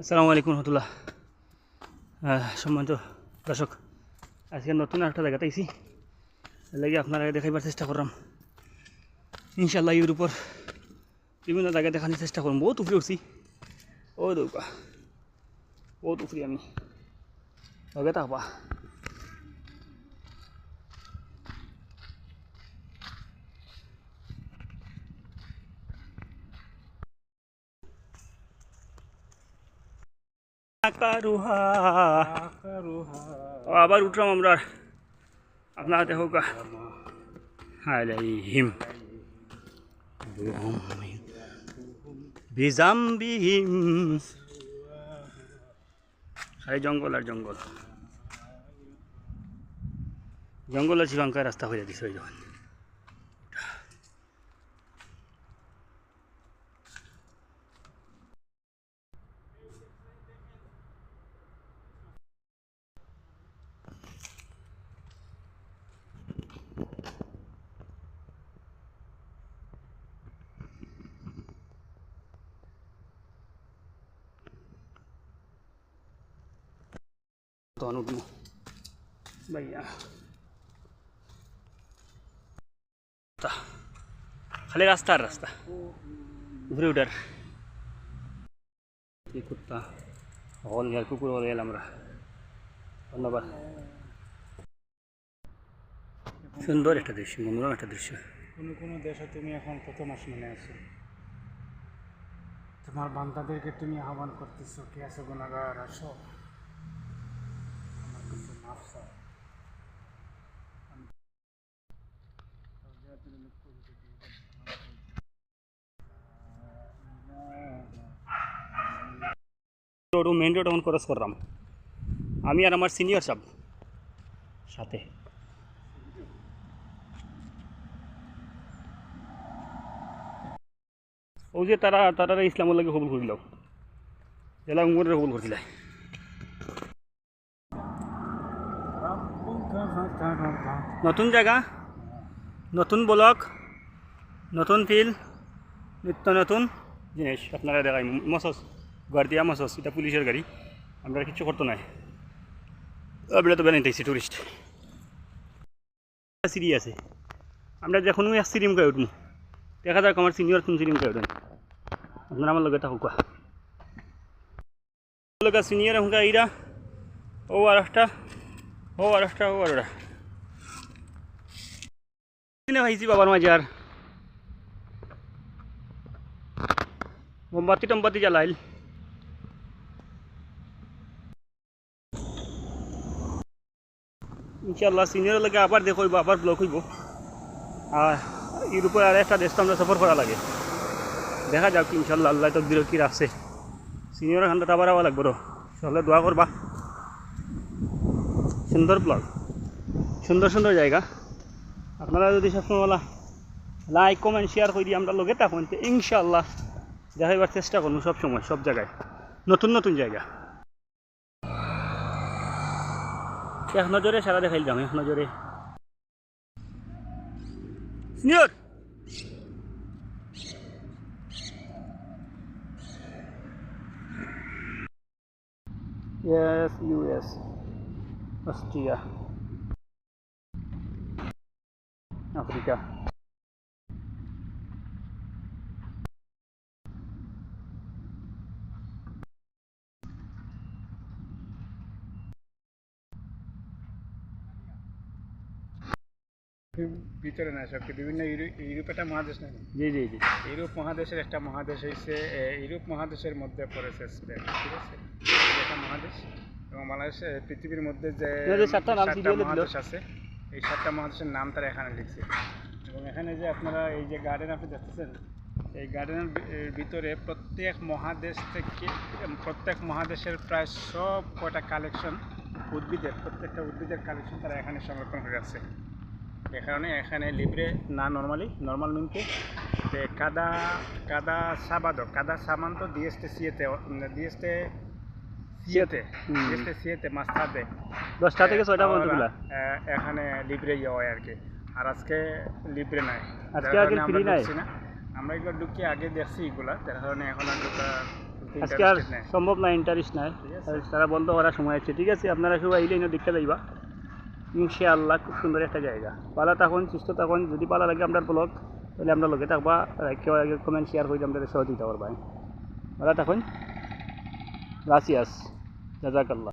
আসসালামু আলাইকুম রহমতুল্লাহ। সম্মানিত দর্শক, আজকে নতুন একটা জায়গাতে আইসি লাগে আপনারা দেখাইবার চেষ্টা করলাম। ইনশাল্লাহ এর উপর বিভিন্ন জায়গায় দেখানোর চেষ্টা করলাম। বহুত উপরে উঠছি। ও দৌকা, বহুত উপরে আমি। লগে থাকবা। কারুহা আবার উঠলাম আমরা। আপনারা দেখো গা। আলাইহিম বিজাম্বিহিম খালি জঙ্গল আর জঙ্গল। জঙ্গল আর শ্রীলঙ্কায় রাস্তা হয়ে যাচ্ছে ওই যখন। উঠবো ভাইয়া। খালি রাস্তা আর রাস্তা। ঘুরে উঠার। কি কুত্তা। হল ইয়ার কুকুর হল গেল আমরা। ধন্যবাদ। সুন্দর একটা দৃশ্য, মনোরম একটা দৃশ্য। কোনো কোনো দেশে তুমি এখন কত মাস মনে আছো। তোমার বান্দাদেরকে তুমি আহ্বান করতেছো, কে আছে গুণাগার আসো। রোড মেন রোড এখন ক্রস করলাম। আমি আর আমার সিনিয়র সব সাথে। ও যে তারা তারা ইসলামের লাগে কবুল করিল জেলা উমরের কবুল করছিল নতুন জায়গা, নতুন ব্লক নতুন ফিল নিত্য নতুন জিনিস আপনারা দেখাই। মসস গার্দিয়া মসস, এটা পুলিশের গাড়ি। আমরা কিছু করতো নাই। আমরা তো বেড়াইতেছি টুরিস্ট সিঁড়ি আছে। আমরা যখন সিঁড়িম গায়ে উঠবো দেখা যাক আমার সিনিয়র তুমি সিঁড়িম গায়ে উঠেন। আপনারা আমার লগে থাকুক লগে সিনিয়র হুঁকা, ইরা। ও আর একটা ও, আর কিনে ভাইছি বাবার মাঝে আর। মোমবাতি টম্বাতি জ্বালাইল। ইনশাল্লাহ সিনিয়র লাগে আবার দেখো, আবার ব্লক হইব। আর ইউরোপের আর একটা দেশ তো আমরা সফর করা লাগে। দেখা যাক ইনশাল্লাহ আল্লাহ তো বিরক্তি রাখছে সিনিয়র খানটা আবার আবার লাগবো সহলে দোয়া করবা। সুন্দর ব্লগ সুন্দর সুন্দর জায়গা। আপনারা যদি সবসময় বলা লাইক কমেন্ট শেয়ার করে আমরা লোকে থাকুন। তো ইনশাল্লাহ দেখাইবার চেষ্টা করব সব সময় সব জায়গায়। নতুন নতুন জায়গা। এক নজরে সারা দেখাইল যাম এক নজরে। Senior! Yes, US, Austria, Africa. ভিতরে না সবকে। বিভিন্ন ইউরো- ইউরোপ একটা মহাদেশ না জি জি জি। ইউরোপ মহাদেশের একটা মহাদেশ হয়েছে ইউরোপ মহাদেশের মধ্যে পড়েছে স্পেন। ঠিক আছে? এটা মহাদেশ। এবং বাংলাদেশে পৃথিবীর মধ্যে যে সাতটা মহাদেশ আছে এই সাতটা মহাদেশের নাম তারা এখানে লিখছে। এবং এখানে যে আপনারা এই যে গার্ডেন আপনি দেখতেছেন এই গার্ডেনের ভিতরে প্রত্যেক মহাদেশ থেকে প্রত্যেক মহাদেশের প্রায় সব কয়টা কালেকশন উদ্ভিদের প্রত্যেকটা উদ্ভিদের কালেকশন তারা এখানে সংরক্ষণ হয়ে আছে এ কারণে এখানে লিব্রে না নর্মালি নর্মাল মিনতে যে কাদা কাদা সাবাদো কাদা সামান্ত দিয়েস্তে সিয়েতে দিয়েস্তে সিয়েতে। দিয়েস্তে সিয়েতে মাস্তাতে দশটা থেকে ছয়টা পর্যন্ত খোলা? eh, এখানে লিব্রে ইয়ে হয় আর কি আর আজকে লিব্রে নাই। আজকে আগে আমরা free নাই? আমরা এগুলো ঢুকিয়ে আগে দেখছি এগুলা যার কারণে এখন আর ঢোকা আজকে আর সম্ভব না ইন্টারেস্ট নাই। তারা বন্ধ করার সময় আছে। ঠিক আছে আপনারা সবাই আইলে এনে দেখতে যাইবা। ইনশাআল্লাহ খুব সুন্দর একটা জায়গা। পালা তখন সুস্থ তখন যদি পালা লাগে আপনার ব্লগ তাহলে আমরা লগে থাকবা। কেউ আগে কমেন্ট শেয়ার করে আপনাদের সহযোগিতা করবা। পালা তখন Gracias. Jazakallah.